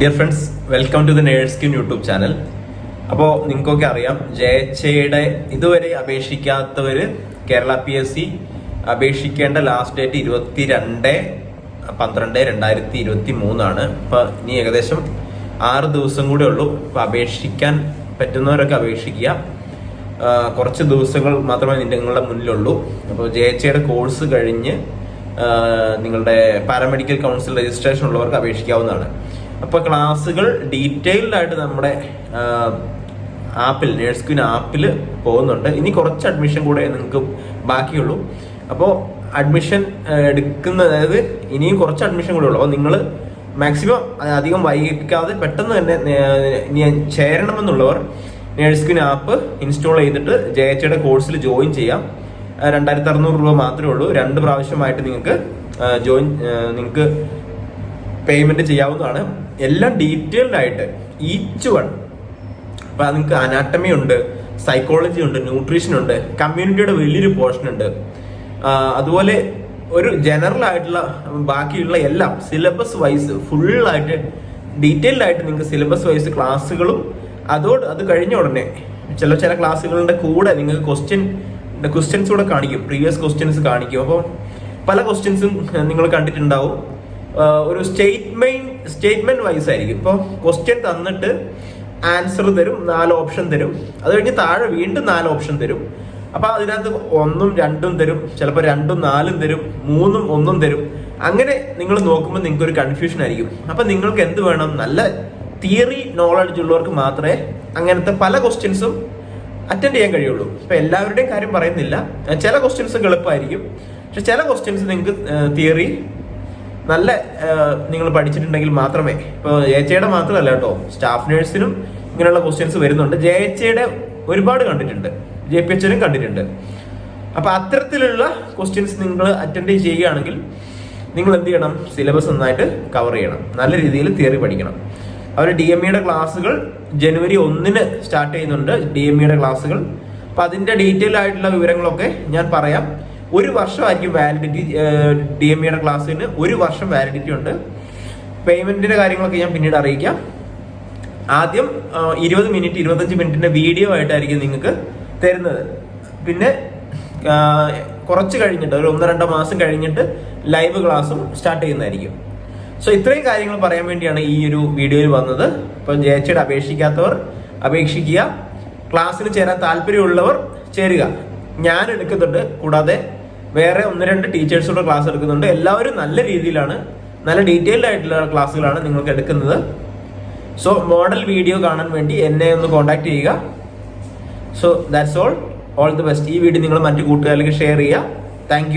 Dear friends welcome to the nurse queen YouTube channel അപ്പോൾ നിങ്ങൾക്കൊക്കെ അറിയാം ജയച്ചയുടെ ഇതുവരെ അപേക്ഷിക്കാത്തവർ കേരള പി എസ് സി അപേക്ഷിക്കേണ്ട ലാസ്റ്റ് ഡേറ്റ് ഇരുപത്തി രണ്ട് പന്ത്രണ്ട് രണ്ടായിരത്തി ഇരുപത്തി മൂന്നാണ് ഇപ്പോൾ ഇനി ഏകദേശം ആറ് ദിവസം കൂടെ ഉള്ളൂ. അപ്പോൾ അപേക്ഷിക്കാൻ പറ്റുന്നവരൊക്കെ അപേക്ഷിക്കുക. കുറച്ച് ദിവസങ്ങൾ മാത്രമേ നിങ്ങളുടെ മുന്നിലുള്ളൂ. അപ്പോൾ ജയച്ചയുടെ കോഴ്സ് കഴിഞ്ഞ് നിങ്ങളുടെ പാരാമെഡിക്കൽ കൗൺസിൽ രജിസ്ട്രേഷൻ ഉള്ളവർക്ക് അപേക്ഷിക്കാവുന്നതാണ്. അപ്പോൾ ക്ലാസ്സുകൾ ഡീറ്റെയിൽഡ് ആയിട്ട് നമ്മുടെ ആപ്പിൽ നേഴ്സ് ക്വീൻ ആപ്പിൽ പോകുന്നുണ്ട്. ഇനി കുറച്ച് അഡ്മിഷൻ കൂടെ നിങ്ങൾക്ക് ബാക്കിയുള്ളൂ. അപ്പോൾ അഡ്മിഷൻ എടുക്കുന്ന അതായത് ഇനിയും കുറച്ച് അഡ്മിഷൻ കൂടെ ഉള്ളൂ. അപ്പോൾ നിങ്ങൾ മാക്സിമം അധികം വൈകിക്കാതെ പെട്ടെന്ന് തന്നെ ഇനി ചേരണമെന്നുള്ളവർ നേഴ്സ് ക്വീൻ ആപ്പ് ഇൻസ്റ്റാൾ ചെയ്തിട്ട് ജെ എച്ച് കോഴ്സിൽ ജോയിൻ ചെയ്യാം. രണ്ടായിരത്തി അറുന്നൂറ് രൂപ മാത്രമേ ഉള്ളൂ. രണ്ട് പ്രാവശ്യമായിട്ട് നിങ്ങൾക്ക് ജോയിൻ നിങ്ങൾക്ക് പേയ്മെന്റ് ചെയ്യാവുന്നതാണ്. എല്ലാം ഡീറ്റെയിൽഡ് ആയിട്ട് ഈച്ച് വൺ അപ്പൊ നിങ്ങൾക്ക് അനാട്ടമി ഉണ്ട് സൈക്കോളജി ഉണ്ട് ന്യൂട്രീഷൻ ഉണ്ട് കമ്മ്യൂണിറ്റിയുടെ വലിയൊരു പോർഷൻ ഉണ്ട്. അതുപോലെ ഒരു ജനറൽ ആയിട്ടുള്ള ബാക്കിയുള്ള എല്ലാം സിലബസ് വൈസ് ഫുള്ളായിട്ട് ഡീറ്റെയിൽഡ് ആയിട്ട് നിങ്ങൾക്ക് സിലബസ് വൈസ് ക്ലാസ്സുകളും അതോട് അത് കഴിഞ്ഞ ഉടനെ ചില ചില ക്ലാസ്സുകളുടെ കൂടെ നിങ്ങൾക്ക് ക്വസ്റ്റ്യൻ ക്വസ്റ്റ്യൻസ് കൂടെ കാണിക്കും. പ്രീവിയസ് ക്വസ്റ്റ്യൻസ് കാണിക്കും. അപ്പോൾ പല ക്വസ്റ്റ്യൻസും നിങ്ങൾ കണ്ടിട്ടുണ്ടാവും. ഒരു സ്റ്റേറ്റ്മെന്റ് സ്റ്റേറ്റ്മെന്റ് വൈസ് ആയിരിക്കും. ഇപ്പോൾ ക്വസ്റ്റ്യൻ തന്നിട്ട് ആൻസർ തരും നാല് ഓപ്ഷൻ തരും. അത് കഴിഞ്ഞ് താഴെ വീണ്ടും നാല് ഓപ്ഷൻ തരും. അപ്പൊ അതിനകത്ത് ഒന്നും രണ്ടും തരും ചിലപ്പോൾ രണ്ടും നാലും തരും മൂന്നും ഒന്നും തരും. അങ്ങനെ നിങ്ങൾ നോക്കുമ്പോൾ നിങ്ങൾക്ക് ഒരു കൺഫ്യൂഷൻ ആയിരിക്കും. അപ്പൊ നിങ്ങൾക്ക് എന്ത് വേണം? നല്ല തിയറി നോളജ് ഉള്ളവർക്ക് മാത്രമേ അങ്ങനത്തെ പല ക്വസ്റ്റ്യൻസും അറ്റൻഡ് ചെയ്യാൻ കഴിയുള്ളൂ. ഇപ്പൊ എല്ലാവരുടെയും കാര്യം പറയുന്നില്ല. ചില ക്വസ്റ്റ്യൻസ് എളുപ്പമായിരിക്കും. പക്ഷെ ചില ക്വസ്റ്റ്യൻസ് നിങ്ങൾക്ക് തിയറി നല്ല നിങ്ങൾ പഠിച്ചിട്ടുണ്ടെങ്കിൽ മാത്രമേ. ഇപ്പോൾ ജയച്ചയുടെ മാത്രമല്ല കേട്ടോ. സ്റ്റാഫ് നേഴ്സിനും ഇങ്ങനെയുള്ള ക്വസ്റ്റ്യൻസ് വരുന്നുണ്ട്. ജയച്ചയുടെ ഒരുപാട് കണ്ടിട്ടുണ്ട്. ജെ പി എച്ചിനും കണ്ടിട്ടുണ്ട്. അപ്പോൾ അത്തരത്തിലുള്ള ക്വസ്റ്റ്യൻസ് നിങ്ങൾ അറ്റൻഡ് ചെയ്യുകയാണെങ്കിൽ നിങ്ങൾ എന്ത് ചെയ്യണം? സിലബസ് നന്നായിട്ട് കവർ ചെയ്യണം. നല്ല രീതിയിൽ തിയറി പഠിക്കണം. അവർ ഡി എം ഇയുടെ ക്ലാസ്സുകൾ ജനുവരി ഒന്നിന് സ്റ്റാർട്ട് ചെയ്യുന്നുണ്ട് ഡി എം ഇയുടെ ക്ലാസ്സുകൾ. അപ്പൊ അതിന്റെ ഡീറ്റെയിൽ ആയിട്ടുള്ള വിവരങ്ങളൊക്കെ ഞാൻ പറയാം. ഒരു വർഷമായിരിക്കും വാലിഡിറ്റി ഡി എം ഇയുടെ ക്ലാസ്സിന് ഒരു വർഷം വാലിഡിറ്റി ഉണ്ട്. പേയ്മെന്റിന്റെ കാര്യങ്ങളൊക്കെ ഞാൻ പിന്നീട് അറിയിക്കാം. ആദ്യം ഇരുപത് മിനിറ്റ് ഇരുപത്തഞ്ച് മിനിറ്റിന്റെ വീഡിയോ ആയിട്ടായിരിക്കും നിങ്ങൾക്ക് തരുന്നത്. പിന്നെ കുറച്ച് കഴിഞ്ഞിട്ട് ഒരു ഒന്ന് രണ്ടോ മാസം കഴിഞ്ഞിട്ട് ലൈവ് ക്ലാസ്സും സ്റ്റാർട്ട് ചെയ്യുന്നതായിരിക്കും. സോ ഇത്രയും കാര്യങ്ങൾ പറയാൻ വേണ്ടിയാണ് ഈ ഒരു വീഡിയോയിൽ വന്നത്. ഇപ്പം ജയച്ചയുടെ അപേക്ഷിക്കാത്തവർ അപേക്ഷിക്കുക. ക്ലാസ്സിൽ ചേരാൻ താല്പര്യമുള്ളവർ ചേരുക. ഞാൻ എടുക്കുന്നുണ്ട് കൂടാതെ വേറെ ഒന്ന് രണ്ട് ടീച്ചേഴ്സോട് ക്ലാസ് എടുക്കുന്നുണ്ട്. എല്ലാവരും നല്ല രീതിയിലാണ് നല്ല ഡീറ്റെയിൽഡ് ആയിട്ടുള്ള ക്ലാസ്സുകളാണ് നിങ്ങൾക്ക് എടുക്കുന്നത്. സോ മോഡൽ വീഡിയോ കാണാൻ വേണ്ടി എന്നെ ഒന്ന് കോൺടാക്ട് ചെയ്യുക. So that's all all the best ഈ വീഡിയോ നിങ്ങൾ മറ്റു കൂട്ടുകാരിലേക്ക് ഷെയർ ചെയ്യുക. താങ്ക്